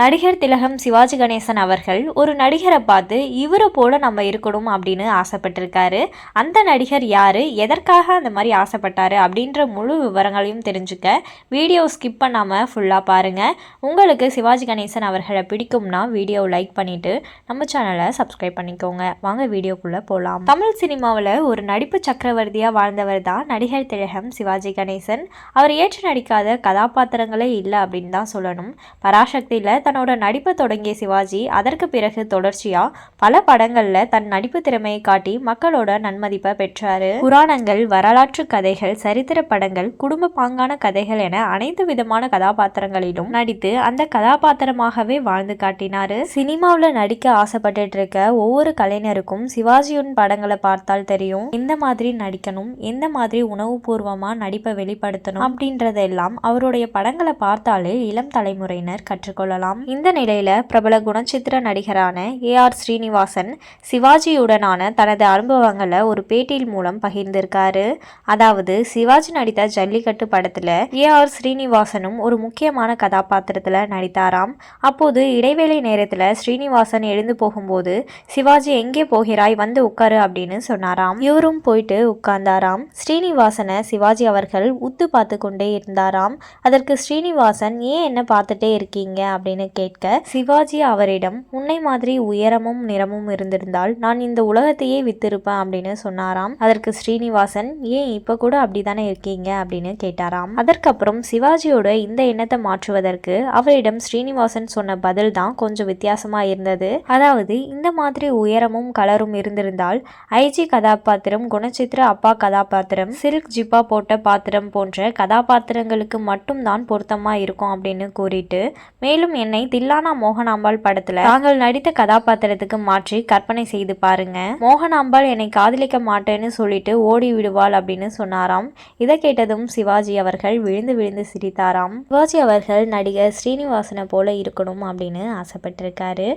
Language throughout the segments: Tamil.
நடிகர் திலகம் சிவாஜி கணேசன் அவர்கள் ஒரு நடிகரை பார்த்து இவரை போல நம்ம இருக்கணும் அப்படின்னு ஆசைப்பட்டிருக்காரு. அந்த நடிகர் யார்? எதற்காக அந்த மாதிரி ஆசைப்பட்டாரு? அப்படின்ற முழு விவரங்களையும் தெரிஞ்சுக்க வீடியோ ஸ்கிப் பண்ணாமல் ஃபுல்லாக பாருங்கள் உங்களுக்கு சிவாஜி கணேசன் அவர்களை பிடிக்கும்னா வீடியோ லைக் பண்ணிவிட்டு நம்ம சேனலை சப்ஸ்கிரைப் பண்ணிக்கோங்க. வாங்க வீடியோக்குள்ளே போகலாம் தமிழ் சினிமாவில் ஒரு நடிப்பு சக்கரவர்த்தியாக வாழ்ந்தவர் தான் நடிகர் திலகம் சிவாஜி கணேசன். அவர் ஏற்று நடிக்காத கதாபாத்திரங்களே இல்லை அப்படின்னு தான் சொல்லணும். பராசக்தியில் தன்னோட நடிப்பை தொடங்கிய சிவாஜி அதற்கு பிறகு தொடர்ச்சியா பல படங்கள்ல தன் நடிப்பு திறமையை காட்டி மக்களோட நன்மதிப்பை பெற்றாரு. புராணங்கள் வரலாற்று கதைகள் சரித்திர படங்கள் குடும்ப பாங்கான கதைகள் என அனைத்து விதமான கதாபாத்திரங்களிலும் நடித்து அந்த கதாபாத்திரமாகவே வாழ்ந்து காட்டினாரு. சினிமாவில் நடிக்க ஆசைப்பட்டுட்டு இருக்க ஒவ்வொரு கலைஞருக்கும் சிவாஜியின் படங்களை பார்த்தால் தெரியும். இந்த மாதிரி நடிக்கணும் எந்த மாதிரி உணவுபூர்வமா நடிப்பை வெளிப்படுத்தணும் அப்படின்றதெல்லாம் அவருடைய படங்களை பார்த்தாலே இளம் தலைமுறையினர் கற்றுக்கொள்ளலாம். இந்த நிலையில பிரபல குணச்சித்திர நடிகரான ஏ ஆர் ஸ்ரீனிவாசன் சிவாஜியுடனான தனது அனுபவங்களை ஒரு பேட்டியில் மூலம் பகிர்ந்திருக்காரு. அதாவது சிவாஜி நடித்த ஜல்லிக்கட்டு படத்துல ஏ ஆர் ஸ்ரீனிவாசனும் ஒரு முக்கியமான கதாபாத்திரத்துல நடித்தாராம். அப்போது இடைவேளை நேரத்துல ஸ்ரீனிவாசன் எழுந்து போகும்போது சிவாஜி எங்கே போகிறாய்? வந்து உட்காரு அப்படின்னு சொன்னாராம். இவரும் போயிட்டு உட்கார்ந்தாராம். ஸ்ரீனிவாசனை சிவாஜி அவர்கள் உத்து பார்த்து கொண்டே இருந்தாராம். அதற்கு ஸ்ரீனிவாசன் ஏன் என்ன பார்த்துட்டே இருக்கீங்க? அப்படின்னு கேட்க சிவாஜி அவரிடம் உன்னை மாதிரி உயரமும் நிறமும் இருந்திருந்தால் நான் இந்த உலகத்தையே வித்திருப்பேன் அப்படின்னு சொன்னாராம். அதற்கு ஸ்ரீனிவாசன் ஏன் இப்ப கூட அப்படிதானே இருக்கீங்க? அப்படின்னு கேட்டாராம். அதற்கப்புறம் சிவாஜியோட இந்த எண்ணத்தை மாற்றுவதற்கு அவரிடம் ஸ்ரீனிவாசன் சொன்ன பதில் தான் கொஞ்சம் வித்தியாசமா இருந்தது. அதாவது இந்த மாதிரி உயரமும் கலரும் இருந்திருந்தால் ஐஜி கதாபாத்திரம் குணச்சித்திர அப்பா கதாபாத்திரம் சில்க் ஜிப்பா போட்ட பாத்திரம் போன்ற கதாபாத்திரங்களுக்கு மட்டும்தான் பொருத்தமா இருக்கும் அப்படின்னு கூறிட்டு மேலும் என்னை தில்லானா மோகனாம்பாள் படத்துல தாங்கள் நடித்த கதாபாத்திரத்துக்கு மாற்றி கற்பனை செய்து பாருங்க. மோகனாம்பாள் என்னை காதலிக்க மாட்டேன்னு சொல்லிட்டு ஓடி விடுவாள் அப்படின்னு சொன்னாராம். இதை கேட்டதும் சிவாஜி அவர்கள் விழுந்து விழுந்து சிரித்தாராம். சிவாஜி அவர்கள் நடிகர் ஸ்ரீனிவாசனை போல இருக்கணும் அப்படின்னு ஆசைப்பட்டிருக்காரு.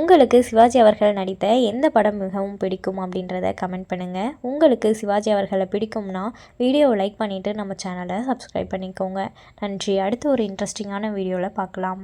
உங்களுக்கு சிவாஜி அவர்கள் நடித்த எந்த படம் மிகவும் பிடிக்கும் அப்படின்றத கமெண்ட் பண்ணுங்க. உங்களுக்கு சிவாஜி அவர்களை பிடிக்கும்னா வீடியோவை லைக் பண்ணிட்டு நம்ம சேனலை சப்ஸ்கிரைப் பண்ணிக்கோங்க. நன்றி. அடுத்து ஒரு இன்ட்ரெஸ்டிங்கான வீடியோவில் பார்க்கலாம்.